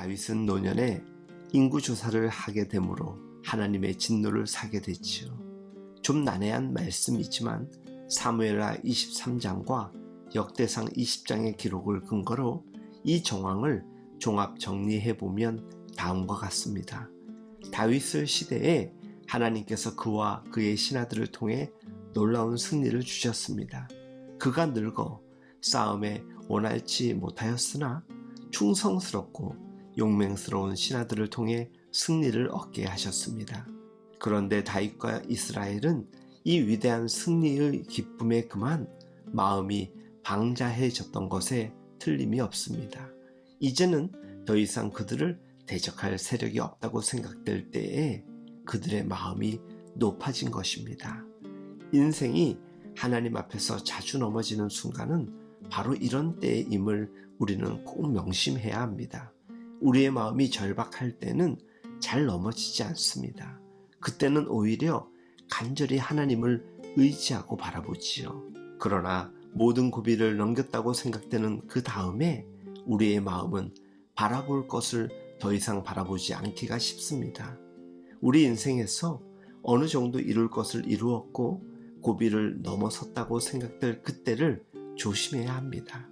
다윗은 노년에 인구 조사를 하게 되므로 하나님의 진노를 사게 됐지요. 좀 난해한 말씀이지만 사무엘하 23장과 역대상 20장의 기록을 근거로 이 정황을 종합 정리해 보면 다음과 같습니다. 다윗의 시대에 하나님께서 그와 그의 신하들을 통해 놀라운 승리를 주셨습니다. 그가 늙어 싸움에 원할지 못하였으나 충성스럽고 용맹스러운 신하들을 통해 승리를 얻게 하셨습니다. 그런데 다윗과 이스라엘은 이 위대한 승리의 기쁨에 그만 마음이 방자해졌던 것에 틀림이 없습니다. 이제는 더 이상 그들을 대적할 세력이 없다고 생각될 때에 그들의 마음이 높아진 것입니다. 인생이 하나님 앞에서 자주 넘어지는 순간은 바로 이런 때임을 우리는 꼭 명심해야 합니다. 우리의 마음이 절박할 때는 잘 넘어지지 않습니다. 그때는 오히려 간절히 하나님을 의지하고 바라보지요. 그러나 모든 고비를 넘겼다고 생각되는 그 다음에 우리의 마음은 바라볼 것을 더 이상 바라보지 않기가 쉽습니다. 우리 인생에서 어느 정도 이룰 것을 이루었고 고비를 넘어섰다고 생각될 그때를 조심해야 합니다.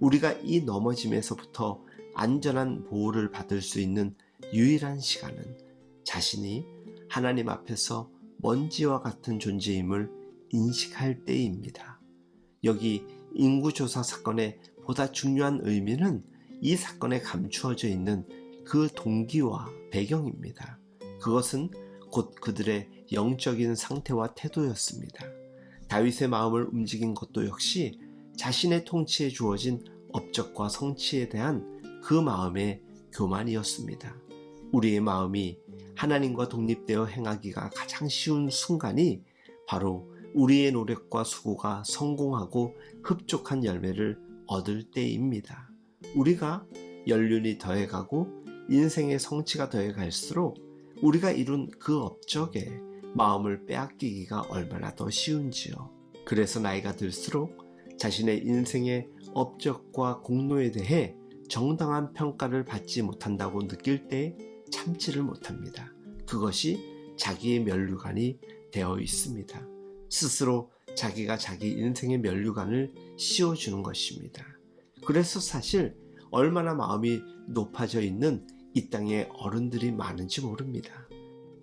우리가 이 넘어짐에서부터 안전한 보호를 받을 수 있는 유일한 시간은 자신이 하나님 앞에서 먼지와 같은 존재임을 인식할 때입니다. 여기 인구조사 사건의 보다 중요한 의미는 이 사건에 감추어져 있는 그 동기와 배경입니다. 그것은 곧 그들의 영적인 상태와 태도였습니다. 다윗의 마음을 움직인 것도 역시 자신의 통치에 주어진 업적과 성취에 대한 그 마음의 교만이었습니다. 우리의 마음이 하나님과 독립되어 행하기가 가장 쉬운 순간이 바로 우리의 노력과 수고가 성공하고 흡족한 열매를 얻을 때입니다. 우리가 연륜이 더해가고 인생의 성취가 더해갈수록 우리가 이룬 그 업적에 마음을 빼앗기기가 얼마나 더 쉬운지요. 그래서 나이가 들수록 자신의 인생의 업적과 공로에 대해 정당한 평가를 받지 못한다고 느낄 때 참지를 못합니다. 그것이 자기의 면류관이 되어 있습니다. 스스로 자기가 자기 인생의 면류관을 씌워주는 것입니다. 그래서 사실 얼마나 마음이 높아져 있는 이 땅에 어른들이 많은지 모릅니다.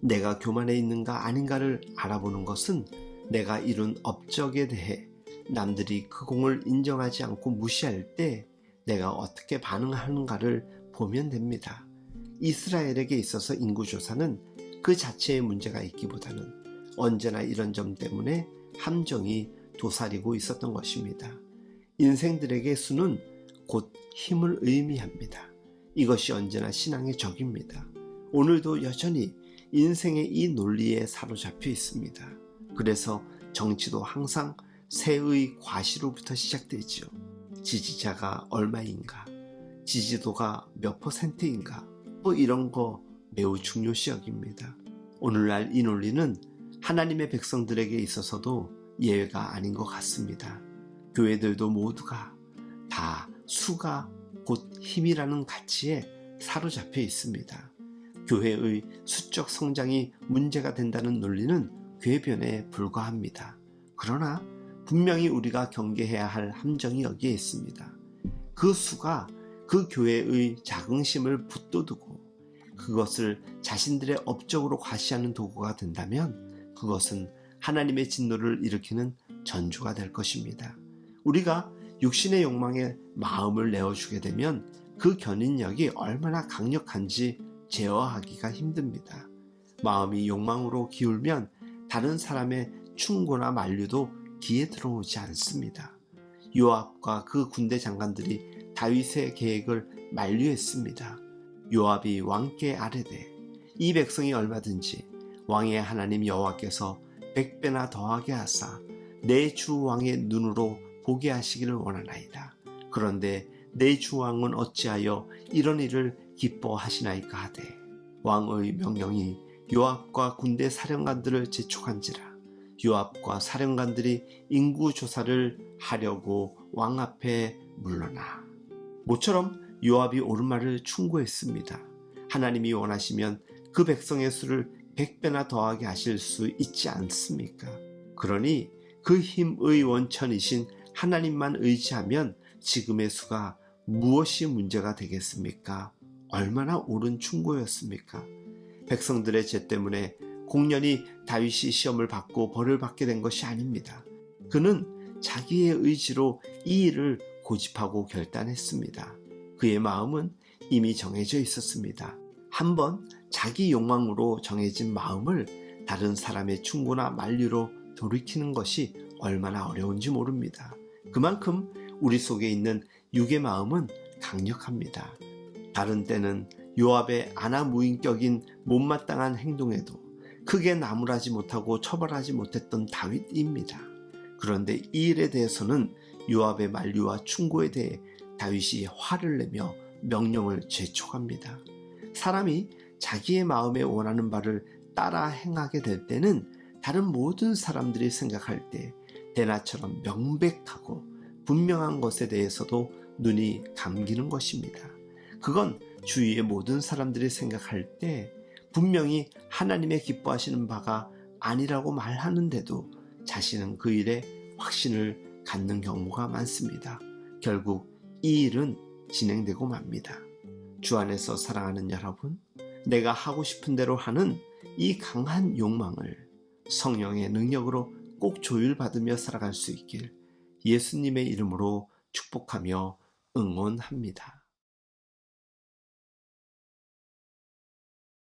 내가 교만해 있는가 아닌가를 알아보는 것은 내가 이룬 업적에 대해 남들이 그 공을 인정하지 않고 무시할 때 내가 어떻게 반응하는가를 보면 됩니다. 이스라엘에게 있어서 인구조사는 그 자체의 문제가 있기보다는 언제나 이런 점 때문에 함정이 도사리고 있었던 것입니다. 인생들에게 수는 곧 힘을 의미합니다. 이것이 언제나 신앙의 적입니다. 오늘도 여전히 인생의 이 논리에 사로잡혀 있습니다. 그래서 정치도 항상 새의 과시로부터 시작되지요. 지지자가 얼마인가, 지지도가 몇 퍼센트인가, 뭐 이런 거 매우 중요시 여깁니다. 오늘날 이 논리는 하나님의 백성들에게 있어서도 예외가 아닌 것 같습니다. 교회들도 모두가 다 수가 곧 힘이라는 가치에 사로잡혀 있습니다. 교회의 수적 성장이 문제가 된다는 논리는 궤변에 불과합니다. 그러나 분명히 우리가 경계해야 할 함정이 여기에 있습니다. 그 수가 그 교회의 자긍심을 붙돋우고 그것을 자신들의 업적으로 과시하는 도구가 된다면 그것은 하나님의 진노를 일으키는 전주가 될 것입니다. 우리가 육신의 욕망에 마음을 내어주게 되면 그 견인력이 얼마나 강력한지 제어하기가 힘듭니다. 마음이 욕망으로 기울면 다른 사람의 충고나 만류도 귀에 들어오지 않습니다. 요압과 그 군대 장관들이 다윗의 계획을 만류했습니다. 요압이 왕께 아뢰되 이 백성이 얼마든지 왕의 하나님 여호와께서 백배나 더하게 하사 내 주 왕의 눈으로 보게 하시기를 원하나이다. 그런데 내 주 왕은 어찌하여 이런 일을 기뻐하시나이까 하되 왕의 명령이 요압과 군대 사령관들을 재촉한지라 요압과 사령관들이 인구 조사를 하려고 왕 앞에 물러나 모처럼 요압이 옳은 말을 충고했습니다. 하나님이 원하시면 그 백성의 수를 100배나 더하게 하실 수 있지 않습니까? 그러니 그 힘의 원천이신 하나님만 의지하면 지금의 수가 무엇이 문제가 되겠습니까? 얼마나 옳은 충고였습니까? 백성들의 죄 때문에 공연히 다윗이 시험을 받고 벌을 받게 된 것이 아닙니다. 그는 자기의 의지로 이 일을 고집하고 결단했습니다. 그의 마음은 이미 정해져 있었습니다. 한번 자기 욕망으로 정해진 마음을 다른 사람의 충고나 만류로 돌이키는 것이 얼마나 어려운지 모릅니다. 그만큼 우리 속에 있는 육의 마음은 강력합니다. 다른 때는 요압의 아나무인격인 못마땅한 행동에도 크게 나무라지 못하고 처벌하지 못했던 다윗입니다. 그런데 이 일에 대해서는 요압의 만류와 충고에 대해 다윗이 화를 내며 명령을 재촉합니다. 사람이 자기의 마음에 원하는 바를 따라 행하게 될 때는 다른 모든 사람들이 생각할 때 대나처럼 명백하고 분명한 것에 대해서도 눈이 감기는 것입니다. 그건 주위의 모든 사람들이 생각할 때 분명히 하나님의 기뻐하시는 바가 아니라고 말하는데도 자신은 그 일에 확신을 갖는 경우가 많습니다. 결국 이 일은 진행되고 맙니다. 주 안에서 사랑하는 여러분, 내가 하고 싶은 대로 하는 이 강한 욕망을 성령의 능력으로 꼭 조율받으며 살아갈 수 있길 예수님의 이름으로 축복하며 응원합니다.